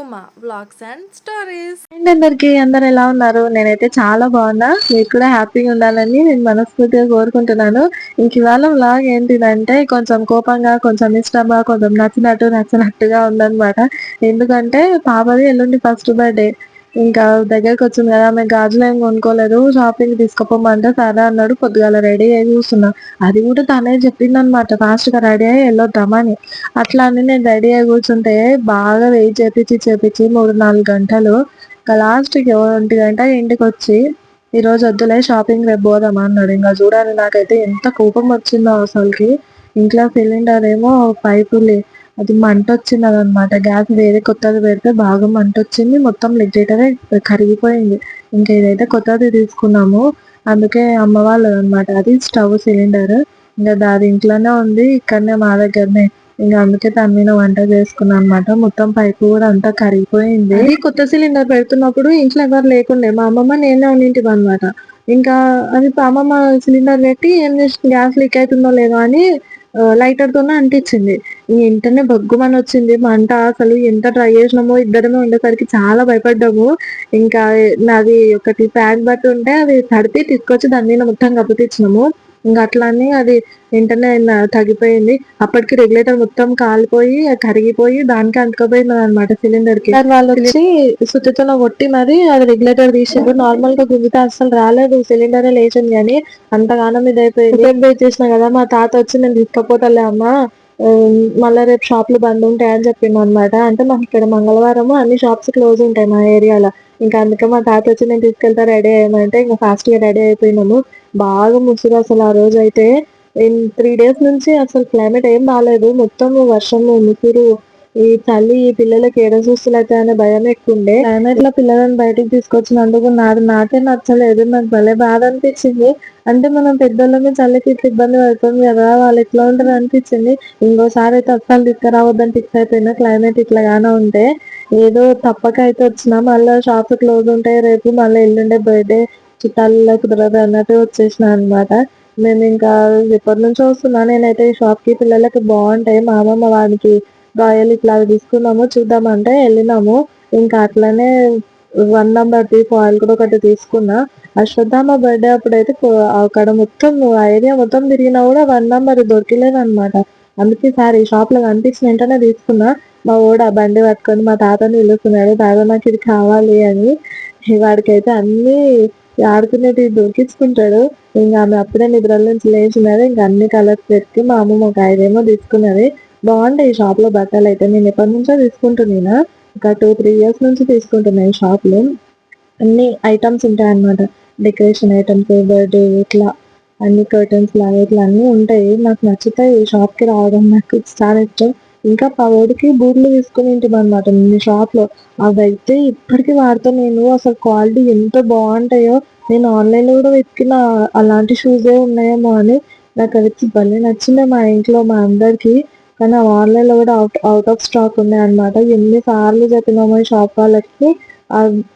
Uma blogs and stories and అందరికి అందరు ఎలా ఉన్నారు? నేనైతే చాలా బాగున్నా. మీరు కూడా హ్యాపీగా ఉండాలని నేను మనస్ఫూర్తిగా కోరుకుంటున్నాను. ఇంక ఇవాళ బ్లాగ్ ఏంటిదంటే కొంచెం కోపంగా కొంచెం ఇష్టంగా కొంచెం నచ్చినట్టు నచ్చినట్టుగా ఉందన్నమాట. ఎందుకంటే పాపది ఎల్లుండి ఫస్ట్ బర్త్డే ఇంకా దగ్గరకు వచ్చింది కదా మేము గాజులు ఏం కొనుక్కోలేదు. షాపింగ్ తీసుకుపోమంటే సరే అన్నాడు పొద్దుగాల రెడీ అయ్యి కూర్చున్నా. అది కూడా తనే చెప్పిందనమాట అనమాట ఫాస్ట్గా రెడీ అయ్యి వెళ్ళొద్దామని. అట్లా అని నేను రెడీ అయ్యి కూర్చుంటే బాగా వెయిట్ చేపించి చేపించి మూడు నాలుగు గంటలు. ఇంకా లాస్ట్కి ఒంటి గంట ఇంటికి వచ్చి ఈ రోజు వద్దులే షాపింగ్ రేపు పోదామా? అన్నాడు. ఇంకా చూడాలి నాకైతే ఎంత కోపం వచ్చిందో అసలుకి. ఇంట్లో సిలిండర్ ఏమో పైపులే. అది మంట వచ్చింది అదనమాట గ్యాస్ వేరే కొత్తది పెడితే బాగా మంట వచ్చింది. మొత్తం లిగ్రేటరే కరిగిపోయింది. ఇంకా ఇదైతే కొత్తది తీసుకున్నాము. అందుకే అమ్మ వాళ్ళది అనమాట అది స్టవ్ సిలిండర్. ఇంకా దాది ఇంట్లోనే ఉంది. ఇక్కడనే మా దగ్గరనే. ఇంకా అందుకే దాని మీద వంట చేసుకున్నాను అనమాట మొత్తం పైపు కూడా అంతా కరిగిపోయింది. అది కొత్త సిలిండర్ పెడుతున్నప్పుడు ఇంట్లో ఎవరు లేకుండే. మా అమ్మమ్మ నేనే ఉన్నింటివి అనమాట. ఇంకా అది అమ్మమ్మ సిలిండర్ పెట్టి ఏం చేసి గ్యాస్ లీక్ అవుతుందో లేదో అని లైటర్ తోనే అంటించింది వెంటనే బగ్గుమని వచ్చింది. మంట అసలు ఎంత ట్రై చేసినామో ఇద్దరమే ఉండేసరికి చాలా భయపడ్డాము. ఇంకా నాది ఒకటి ప్యాక్ బట్ ఉంటే అది తడితే తీసుకొచ్చి దాని మీద మొత్తం కప్పిచ్చినాము ఇంకా అట్లానే అది వెంటనే తగ్గిపోయింది. అప్పటికి రెగ్యులేటర్ మొత్తం కాలిపోయి కరిగిపోయి దానికి అంటుకుపోయింది అనమాట సిలిండర్కి వాళ్ళు వచ్చి సుత్తితో కొట్టి మరి అది రెగ్యులేటర్ తీసిండ్రు నార్మల్గా గుంజితే అసలు రాలేదు సిలిండర్ లేచింది కానీ అంతగానం ఇది అయిపోయింది వెయిట్ చేసిన కదా మా తాత వచ్చి నేను తీసుకపోతాలే అమ్మా మళ్ళీ రేపు షాపులు బంద్ ఉంటాయి అని చెప్పిండు అనమాట అంటే మాకు ఇక్కడ మంగళవారం అన్ని షాప్స్ క్లోజ్ ఉంటాయి మా ఏరియాలో. ఇంకా అందుకే మా తాత వచ్చి నేను తీసుకెళ్తా రెడీ అయ్యామంటే ఇంకా ఫాస్ట్గా రెడీ అయిపోయినాము. బాగా ముసురు అసలు ఆ రోజు అయితే త్రీ డేస్ నుంచి అసలు క్లైమేట్ ఏం బాగాలేదు మొత్తం వర్షము ముసురు ఈ చలి ఈ పిల్లలకి ఏడ చూస్తులైతే అనే భయం ఎక్కువ ఉండే క్లైమేట్లో పిల్లలను బయటకు తీసుకొచ్చినందుకు నాది నాకే నచ్చలేదు. నాకు భలే బాధ అనిపించింది. అంటే మనం పెద్దోళ్ళమే చల్లకి ఇట్లా ఇబ్బంది పడుతుంది కదా వాళ్ళు ఎట్లా ఉంటారు అనిపించింది. ఇంకోసారి అయితే అస్సలు తీసుకురావద్దని ఫిక్స్ అయిపోయినా క్లైమేట్ ఇట్లాగానే ఉంటే. ఏదో తప్పక అయితే వచ్చినా మళ్ళీ షాప్ క్లోజ్ ఉంటాయి రేపు మళ్ళీ ఎల్లుండే బర్త్డే చుట్టాలలోకి కుదరదు అన్నట్టు వచ్చేసిన అనమాట మేము ఇంకా ఎప్పటి నుంచో వస్తున్నా. నేనైతే ఈ షాప్కి పిల్లలకి బాగుంటాయి. మా అమ్మమ్మ వాడికి రాయల్ ఇట్లా తీసుకున్నాము చూద్దామంటే వెళ్ళినాము. ఇంకా అట్లనే వన్ నెంబర్ ది ఫాయిల్ కూడా ఒకటి తీసుకున్నా. అశ్వత్థామ బర్త్డే అప్పుడైతే అక్కడ మొత్తం ఆ ఏరియా మొత్తం తిరిగినా కూడా వన్ నంబర్ దొరికిలేదనమాట అందుకే సార్ ఈ షాప్లో కనిపించిన వెంటనే తీసుకున్నా. మా ఓడ బండి పట్టుకొని మా తాతని నిలుస్తున్నాడు తాత నాకు ఇది కావాలి అని. వాడికైతే అన్నీ ఆడుకునేటి దొరికించుకుంటాడు. ఇంకా ఆమె అప్పుడే నిద్రల నుంచి లేచినది. ఇంకా అన్ని కలర్స్ పెట్టి మా అమ్మ ఒక ఐదేమో తీసుకున్నది. బాగుంటాయి ఈ షాప్లో బట్టలు అయితే. నేను ఎప్పటి నుంచో తీసుకుంటున్నా ఒక టూ త్రీ ఇయర్స్ నుంచి తీసుకుంటున్నా ఈ షాప్లో. అన్ని ఐటమ్స్ ఉంటాయి అన్నమాట. డెకరేషన్ ఐటమ్స్ బర్త్డే ఇట్లా అన్ని కర్టన్స్ లాగా ఇట్లా అన్ని ఉంటాయి. నాకు నచ్చుతాయి ఈ షాప్కి రావడం. నాకు చాలా ఇష్టం. ఇంకా పవోడికి బూట్లు తీసుకుని ఉంటాం అనమాట నేను షాప్ అవైతే ఇప్పటికీ వాడుతా నేను. అసలు క్వాలిటీ ఎంత బాగుంటాయో. నేను ఆన్లైన్లో కూడా వెతికిన. అలాంటి షూసే ఉన్నాయేమో అని. నాకు అది భలే నచ్చింది మా ఇంట్లో మా అందరికి. కానీ అవి ఆన్లైన్లో కూడా అవుట్ అవుట్ ఆఫ్ స్టాక్ ఉన్నాయి ఎన్నిసార్లు చెప్పినామో ఈ షాప్ వాళ్ళకి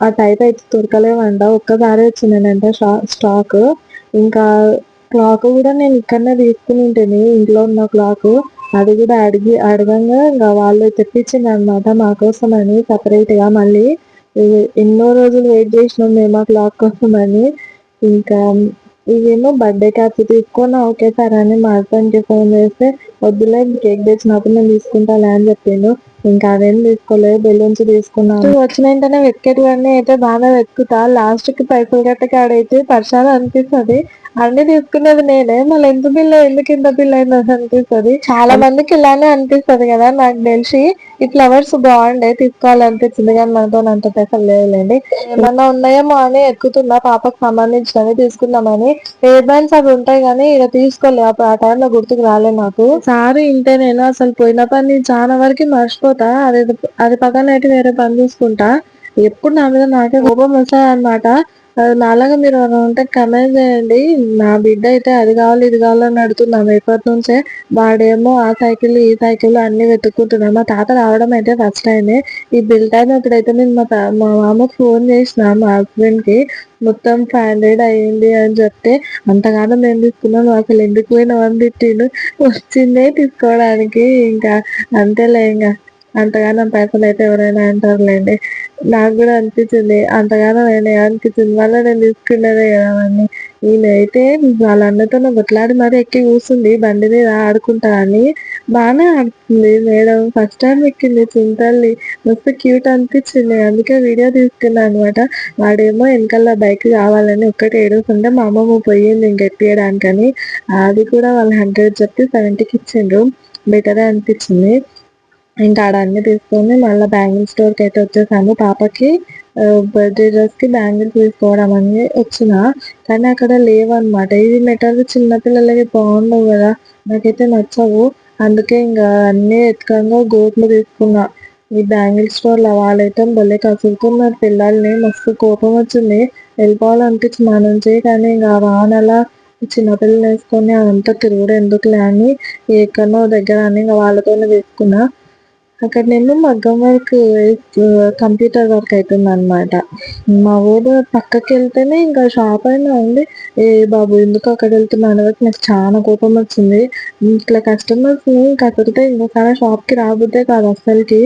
ఆ టైప్ అయితే దొరకలేమంట ఒక్కసారి షా స్టాక్ ఇంకా క్లాక్ కూడా నేను ఇక్కడనే తీసుకుని ఇంట్లో ఉన్న క్లాక్ అది కూడా అడిగి అడగంగా ఇంకా వాళ్ళు తెప్పించింది అనమాట మా అని సపరేట్గా మళ్ళీ ఎన్నో రోజులు వెయిట్ చేసినాం మేము ఆ క్లాక్ కోసం అని ఇంకా ఇవేమో బర్త్డే క్యాప్స్ తీసుకొని ఓకే సార్ అని మా హస్బెండ్కి ఫోన్ చేస్తే వద్దులే కేక్ తెచ్చినప్పుడు నేను తీసుకుంటాలే అని చెప్పిండు. ఇంకా అదేం తీసుకోలేదు బెలూన్స్ తీసుకున్నాను వచ్చిన వెంటనే వెతికేటివన్నీ అయితే బాగా వెతుకుతా. లాస్ట్కి పైసలు గట్టకి ఆడైతే అనిపిస్తుంది. అన్ని తీసుకునేది నేనే. మళ్ళీ ఎంత బిల్ ఎందుకు ఇంత బిల్ అయింది అనిపిస్తుంది. చాలా మందికి ఇలానే అనిపిస్తుంది కదా. నాకు తెలిసి ఈ ఫ్లవర్స్ బాగుండే తీసుకోవాలనిపించింది కానీ మనతో అంత పైసలు లేదులేండి. ఏమన్నా ఉన్నాయేమో అని ఎక్కుతున్నా పాపకు సంబంధించినవి తీసుకుందామని. హెయిర్ బ్యాండ్స్ అవి ఉంటాయి కానీ ఇక తీసుకోలే. ఆ టైంలో గుర్తుకు రాలే నాకు. సారి ఇంటే నేను అసలు పోయిన పని చాలా వరకు మర్చిపోతా. అది అది పక్కన అయితే వేరే పని చూసుకుంటా. ఎప్పుడు నా మీద నాకే కోపం వస్తాయి అనమాట నాలాగా మీరు ఉంటే కమెంట్ చేయండి. నా బిడ్డ అయితే అది కావాలి ఇది కావాలని అడుగుతున్నాం ఎప్పటి నుంచే వాడేమో ఆ సైకిల్ ఈ సైకిల్ అన్ని వెతుక్కుంటున్నాం. మా తాత రావడం అయితే ఫస్ట్ టైమే ఈ బిల్ట్ టైం అయితే నేను మా మా మామకు ఫోన్ చేసిన మా హస్బెండ్కి. మొత్తం ఫైవ్ హండ్రెడ్ అయ్యింది అని చెప్తే అంతగానో మేము తీసుకున్నాను అసలు ఎందుకు పోయినా అని తిట్టిండు. వచ్చిందే తీసుకోవడానికి. ఇంకా అంతేలే ఇంకా అంతగానం పైసలు అయితే ఎవరైనా అంటారులేండి. నాకు కూడా అనిపించింది అంతగానం అయినా అనిపించింది మళ్ళీ నేను తీసుకున్నదే కదా అవన్నీ. ఈయనైతే అయితే వాళ్ళ అన్నతో కొట్లాడి మరీ ఎక్కి కూర్చుంది బండి మీద ఆడుకుంటా అని బాగానే ఆడుతుంది మేడం. ఫస్ట్ టైం ఎక్కింది చింతల్లి. మస్తు క్యూట్ అనిపించింది. అందుకే వీడియో తీసుకున్నా అనమాట వాడేమో వెనకాల బైక్ కావాలని ఒక్కటి ఏడుస్తుంటే మా అమ్మమ్మ పోయింది ఇంకెట్టియడానికని అది కూడా వాళ్ళు హండ్రెడ్ చెప్పి సెవెంటీకి ఇచ్చిండ్రు. బెటరే అనిపించింది. ఇంకా ఆడ అన్ని తీసుకొని మళ్ళీ బ్యాంగిల్ స్టోర్కి అయితే వచ్చేసాము. పాపకి బర్త్డే డ్రెస్కి బ్యాంగిల్స్ తీసుకోవడం అని వచ్చిన. కానీ అక్కడ లేవన్నమాట. ఇది మెటల్ చిన్నపిల్లలకి బాగుండవు కదా. నాకైతే నచ్చవు. అందుకే ఇంకా అన్ని ఎత్తుకంగా గోట్లు తీసుకున్నా. ఈ బ్యాంగిల్ స్టోర్లో వాళ్ళైతే భలే కసురుతున్నారు. పిల్లల్ని మస్తు కోపం వచ్చింది. వెళ్ళిపోవాలనిపించింది మా నుంచి. కానీ ఇంకా వానలా చిన్నపిల్లలు వేసుకొని అదంతా తిరుగుడు ఎందుకులే అని ఎక్కడో దగ్గర అని ఇంకా వాళ్ళతోనే తీసుకున్నా. అక్కడ నేను మగ్గం వర్క్ కంప్యూటర్ వర్క్ అవుతుంది అనమాట మా ఊరు పక్కకి వెళ్తేనే ఇంకా షాప్ అయినా ఉంది. ఏ బాబు ఎందుకు అక్కడ వెళ్తున్నాను అనేది నాకు చాలా కోపం వచ్చింది. ఇట్లా కస్టమర్స్ని కసిరితే ఇంకోసారి షాప్కి రాబుద్దే కాదు అసలుకి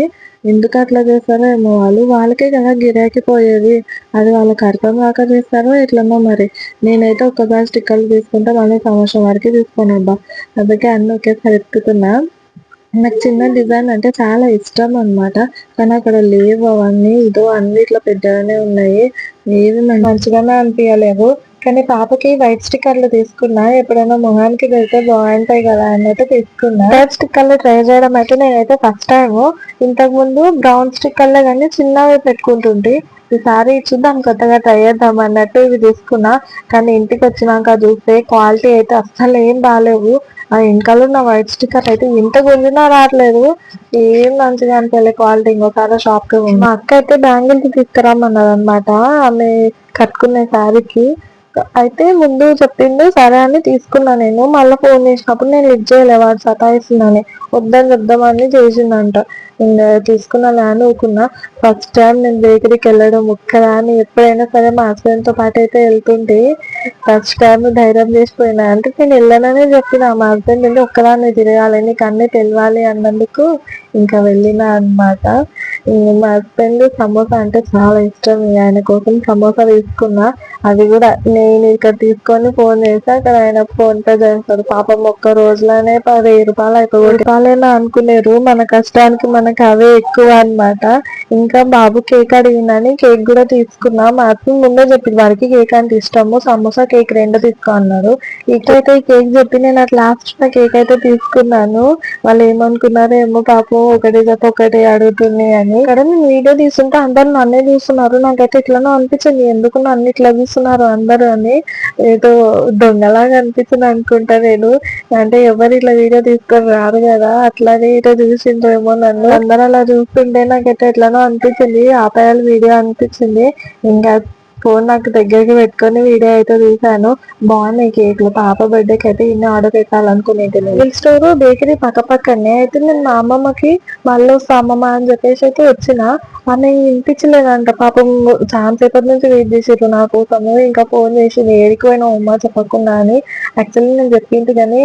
ఎందుకు అట్లా చేస్తారో ఏమో వాళ్ళు. వాళ్ళకే కదా గిరాకీ పోయేది. అది వాళ్ళకి అర్థం కాక చేస్తారో ఎట్లనో మరి. నేనైతే ఒక్కసారి స్టిక్కర్లు తీసుకుంటే మళ్ళీ సంవత్సరం వరకు తీసుకోను అబ్బా అందుకే అన్నీ ఒకేసారి ఎత్తుకున్నా నాకు చిన్న డిజైన్ అంటే చాలా ఇష్టం అన్నమాట. కానీ అక్కడ లేవు అవన్నీ. ఇదో అన్ని ఇట్లా పెద్దగానే ఉన్నాయి. ఏవి మంచిగానే అనిపించలేదు కానీ పాపకి వైట్ స్టిక్కర్లు తీసుకున్నా ఎప్పుడైనా మొహానికి పెడితే బాగుంటాయి కదా అన్నట్టు తీసుకున్నా. వైట్ స్టిక్కర్లు ట్రై చేయడం అయితే నేనైతే ఫస్ట్ టైం ఇంతకు ముందు బ్రౌన్ స్టిక్కర్లే కానీ చిన్నవి పెట్టుకుంటుంటే. ఈసారి చూద్దాం కొత్తగా ట్రై చేద్దాం అన్నట్టు ఇవి తీసుకున్నా. కానీ ఇంటికి వచ్చినాక చూస్తే క్వాలిటీ అయితే అస్సలు ఏం బాగాలేవు. ఆ వెనకాల ఉన్న వైట్ స్టిక్కర్ అయితే ఇంత గుంజినా రావట్లేదు. ఏం మంచిగా అనిపించలే క్వాలిటీ. ఇంకోసారి షాప్కి మా అక్క అయితే బ్యాంగిల్స్ తీసుకురామన్నది అనమాట ఆమె కట్టుకునే శారీకి. అయితే ముందు చెప్పిండు సరే అని తీసుకున్నా నేను. మళ్ళీ ఫోన్ చేసినప్పుడు నేను లిఫ్ట్ చేయలే వాడు సతాయిస్తున్నాను. వద్దని వద్దామని చేసిందంట ఇంకా తీసుకున్నాను అని ఊకున్నా. ఫస్ట్ టైం నేను బేకరీకి వెళ్ళడం ఒక్కదాన్ని ఎప్పుడైనా సరే మా హస్బెండ్తో పాటు అయితే వెళ్తుంటే ఫస్ట్ టైం ధైర్యం చేసిపోయినా. అంటే నేను వెళ్ళననే చెప్పిన. మా హస్బెండ్ వెళ్ళి ఒక్కదాన్ని తిరగాలి నీకు అన్నీ తెలియాలి అన్నందుకు ఇంకా వెళ్ళిన అనమాట మా హస్బెండ్ సమోసా అంటే చాలా ఇష్టం. ఆయన కోసం సమోసా తీసుకున్నా. అది కూడా నేను ఇక్కడ తీసుకొని ఫోన్ చేస్తే అక్కడ ఆయన ఫోన్ పే చేస్తాడు. పాపం ఒక్క రోజులోనే వెయ్యి రూపాయలు అయిపోయి రూపాయలైనా అనుకునేరు మన కష్టానికి మనకి అవే ఎక్కువ అనమాట ఇంకా బాబు కేక్ అడిగిందని కేక్ కూడా తీసుకున్నా. మా హస్బెండ్ ముందే చెప్పింది వారికి కేక్ అంటే ఇష్టము. సమోసా కేక్ రెండు తీసుకో అన్నారు ఇక్కడైతే ఈ కేక్ చెప్పి నేను అట్లా లాస్ట్ కేక్ అయితే తీసుకున్నాను. వాళ్ళు ఏమనుకున్నారో ఏమో పాపం ఒకటి చెప్ప ఒకటి అడుగుతుంది అని ఇక్కడ నేను వీడియో తీస్తుంటే అందరు నన్నే చూస్తున్నారు. నాకైతే ఇట్లానో అనిపించింది. ఎందుకు నన్ను ఇట్లా చూస్తున్నారు అందరూ అని. ఏదో దొంగలాగా అనిపించింది అనుకుంటా నేను. అంటే ఎవరు ఇట్లా వీడియో తీసుకొని రారు కదా. అట్లానే ఇటో చూసిండ్రేమో నన్ను. అందరు అలా చూస్తుంటే నాకైతే ఎట్లనో అనిపించింది. ఆపేయాలి వీడియో అనిపించింది. ఇంకా ఫోన్ నాకు దగ్గరికి పెట్టుకొని వీడియో అయితే తీసాను బాగున్నాయి కేక్లు. పాప బర్త్డేకి అయితే ఇన్ని ఆర్డర్ పెట్టాలనుకునేది మిల్క్ స్టోర్ బేకరీ పక్క పక్కనే. అయితే నేను మా అమ్మమ్మకి మళ్ళీ వస్తా అమ్మమ్మ అని చెప్పేసి అయితే వచ్చిన. ఆమె వినిపించలేదంట. పాపం చాలా సేపటి నుంచి వెయిట్ చేసారు నా కోసము ఇంకా ఫోన్ చేసి ఏడికి పోయినా ఉమ్మ చెప్పకుండా అని. యాక్చువల్లీ నేను చెప్పింది కానీ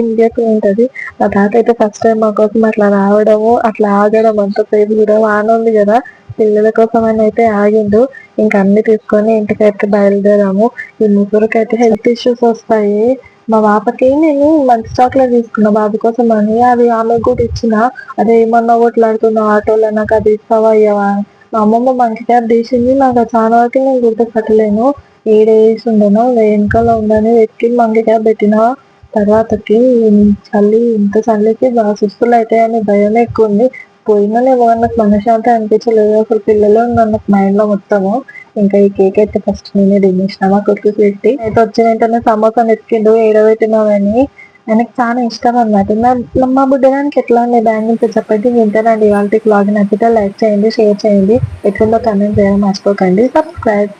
ఇండియాకి ఉంటుంది నా తాత అయితే ఫస్ట్ టైం మా కోసం అట్లా రావడము అట్లా ఆగడం అంతసేపు కూడా వాన ఉంది కదా. పిల్లల కోసం అని అయితే ఆగిండు. ఇంకా అన్ని తీసుకొని ఇంటికైతే బయలుదేరాము. ఈ ముగ్గురికి అయితే హెల్త్ ఇష్యూస్ వస్తాయి. మా పాపకి నేను మంచి స్టాక్లో తీసుకున్నా. బాబు కోసం అని అది ఆమె కూడా ఇచ్చిన. అదే ఏమన్నా కొట్లాడుతున్నా ఆటోలో నాకు అది ఇస్తావా అయ్యావా మా అమ్మమ్మ మంచి క్యాబ్ తీసింది. నాకు చాలా వరకు నేను గుర్తుపట్టలేను. ఏడు ఉండను వెనకాల ఉండని వెక్కి మంకి క్యాబ్ పెట్టిన. తర్వాతకి చల్లి ఇంత చల్లికి బాగా సుస్తులు అవుతాయని భయం ఎక్కువ ఉంది. పోయినా పోయినలేమో నాకు మనశ్శాంతి అనిపించలేదు అసలు పిల్లలు నాకు మైండ్లో మొత్తము. ఇంకా ఈ కేక్ అయితే ఫస్ట్ నేనే తినేసిన. మా కొడుకు పెట్టి అయితే వచ్చిన వెంటనే సమోసా నెత్తికిండు ఏడబెట్టినావని ఆయనకు చాలా ఇష్టం అనమాట మా బుడ్డడానికి ఎట్లా ఉంది బ్యాంగిల్స్ చెప్పండి. వింటానండి. వాళ్ళకి బ్లాగ్ నచ్చితే లైక్ చేయండి షేర్ చేయండి. ఎట్లుందో కమెంట్ చేయడం మర్చిపోకండి. సబ్స్క్రైబ్.